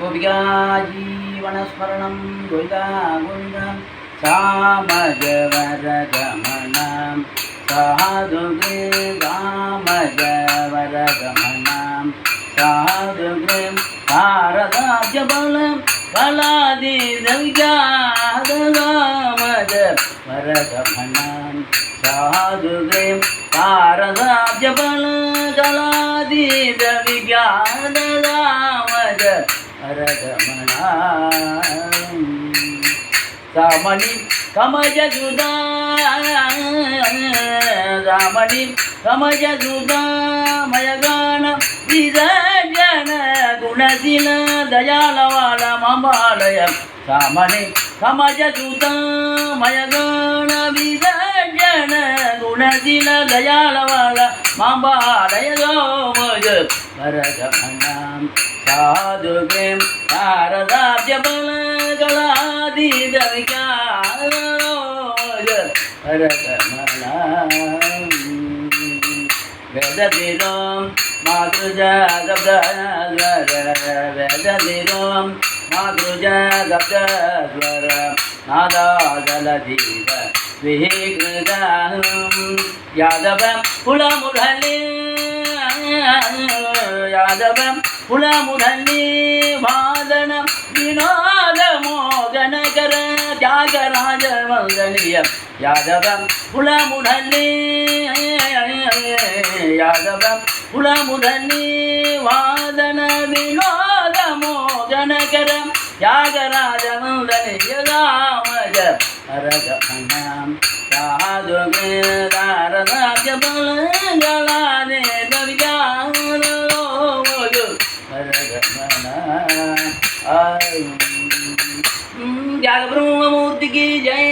गोपिका जीवनस्मरणं गोविदा गोविन्दं सा भजवरगमनां साधु रामजवरगमनां साधु शारदाज बलं बलादिदविजादरामज वरगमनां साधु शारदाज बलं कलादिदविजा அரகமனா சாமணி கமஜசுதா சாமணி கமஜசுதா மயகான விதஜன குணசில தயாலவால மம்பாலய சாமணி கமஜசுதா மயகான விதஜன ಗುಣಶೀಲ ದಯಾಳವಾಳ ಮಾಂಬಾಲಯದೋ ಮೋಜ ಭರಗಮನ ಸಾಧು ಪ್ರೇಮ್ ಶಾರದಾಬ್ಜ ಬಲಗಳಾದೀದ ವಿಕಾರೋಜ ಭರಗಮನ ವೇದದಿರೋ ಮಾತೃಜಗಬ್ದರ ವೇದದಿರೋ ಮಾತೃಜಗಬ್ದರ நாதாதலதீவ விஹிகிருதம் யாதவம் புலமுடலே யாதவம் புலமுடலே வாதனம் வினோத மோகனகர தியாகராஜ மங்கனியம் யாதவம் புலமுடலே யாதவம் புலமுடலே வாதன வினோத மோகனகரம் యాగరాజముడని యుగామయ హరగణం రాజుగలానే గవిజానోజు హరగణ యాగ బ్రహ్మమూర్తికి జై.